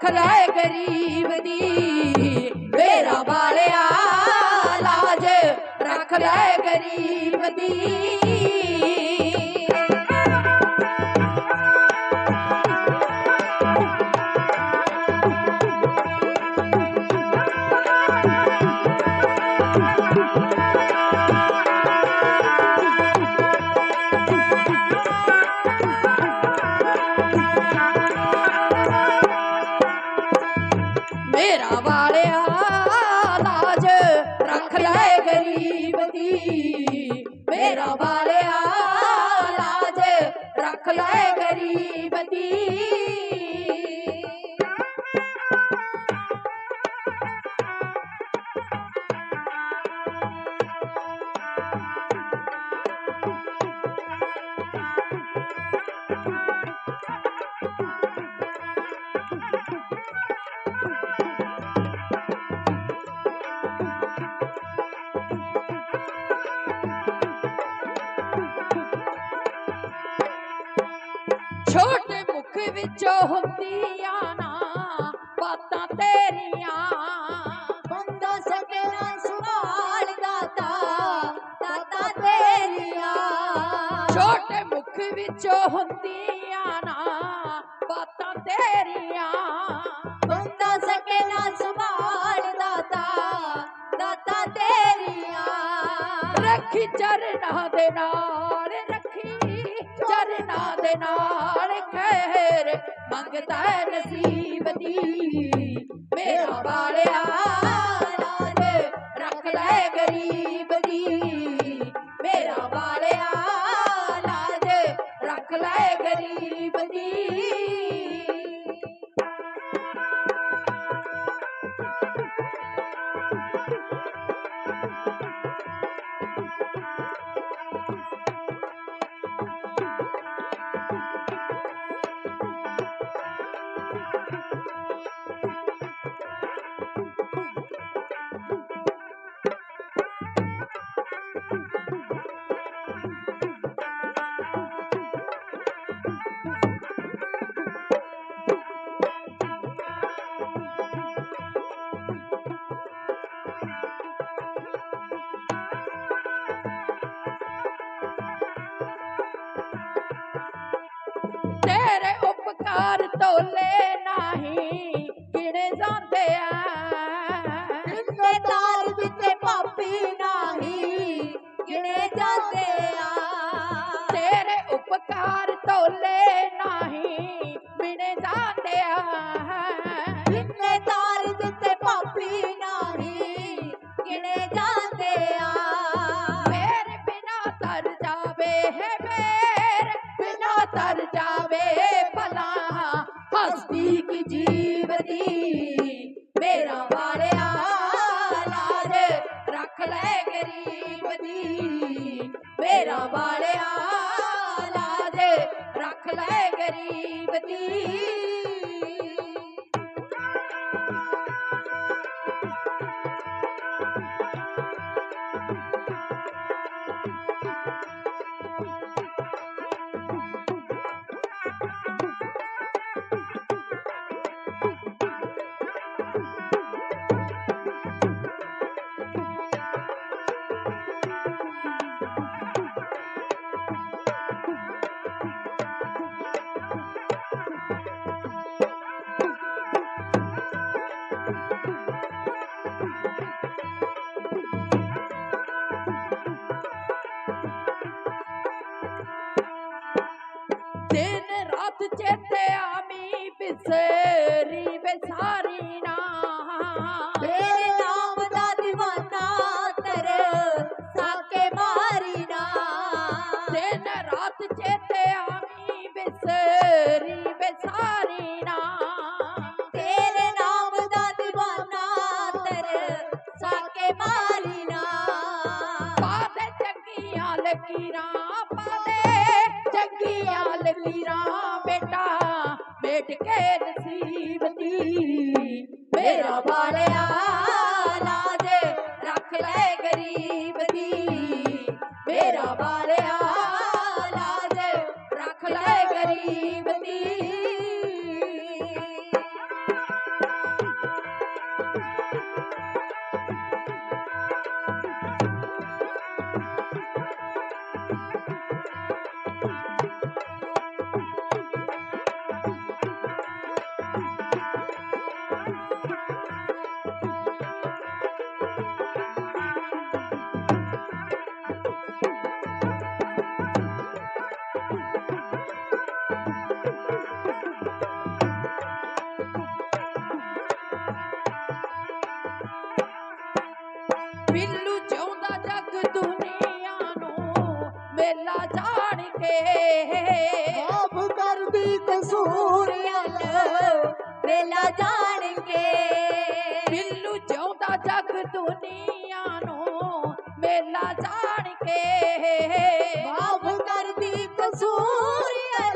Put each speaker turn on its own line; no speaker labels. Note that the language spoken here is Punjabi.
ਰੱਖ ਲੈ ਗਰੀਬ ਦੀ। ਮੇਰਾ ਵਾਲਿਆ ਲਾਜ ਰੱਖ ਲੈ ਗਰੀਬ ਦੀ। ਵਾਲਿਆ ਲਾਜ ਰੱਖ ਲੈ ਗਰੀਬ। ਵਿੱਚੋਂ ਹੁੰਦੀਆਂ ਨਾ ਬਾਤਾਂ ਤੇਰੀਆਂ।
ਬੰਦਾ ਸਕੇ ਨਾ ਸੰਭਾਲ ਦਾਤਾ ਦਾਤਾ ਤੇਰੀਆਂ।
ਛੋਟੇ ਮੁਖ ਵਿੱਚੋਂ ਹੁੰਦੀਆਂ ਨਾ ਬਾਤਾਂ ਤੇਰੀਆਂ।
ਬੰਦਾ ਸਕੇ ਨਾ ਸੰਭਾਲ ਦਾਤਾ ਦਾਤਾ ਤੇਰੀਆਂ।
ਰੱਖੀ ਚਰਨਾਂ ਦੇ ਨਾਲ। ਦੇ ਨਾਲ ਖੈਰ ਮੰਗਦਾ ਹੈ ਨਸੀਬ ਦੀ। ਮੇਰਾ ਵਾਲਿਆ ਤੇਰੇ ਉਪਕਾਰ ਤੋਲੇ ਨਹੀਂ ਗਿਣੇ ਜਾਂਦੇ ਆ?
ਜਿੰਨੇ ਤਾਰ ਦਿੱਤੇ ਪਾਪੀ ਨਹੀਂ
ਮੌਤ ਚੇਤੇ ਆਮੀ ਬਿਸਰੀ ਨਾ।
ਤੇਰੇ ਨਾਮ ਦਾ دیਵਾਨਾ ਤਰ ਸਾਕੇ
ਚੇਤੇ ਆਮੀ ਬਿਸਰੀ ਨਾ।
ਤੇਰੇ ਨਾਮ ਦਾ دیਵਾਨਾ ਤਰ ਸਾਕੇ ਮਾਰੀ ਨਾ।
ਬਾਦ ਚੰਗੀਆਂ ਲਕੀਰਾਂ ਬਾਦ ਚੰਗੀਆਂ ਲਕੀਰਾਂ। ਬੇਟ ਕੇ ਨਸੀਬ ਦੀ ਮੇਰਾ ਵਾਲਿਆ ਸੂਰਿਆਂ ਨ
ਜਾਣਗੇ।
ਮਿਲੂ ਜਿਉਂਦਾ ਜਗ ਦੁਨੀਆ ਨੂੰ ਮੇਲਾ ਜਾਣ ਕੇ
ਕਰਦੀ ਕਸੂਰਿਆਂ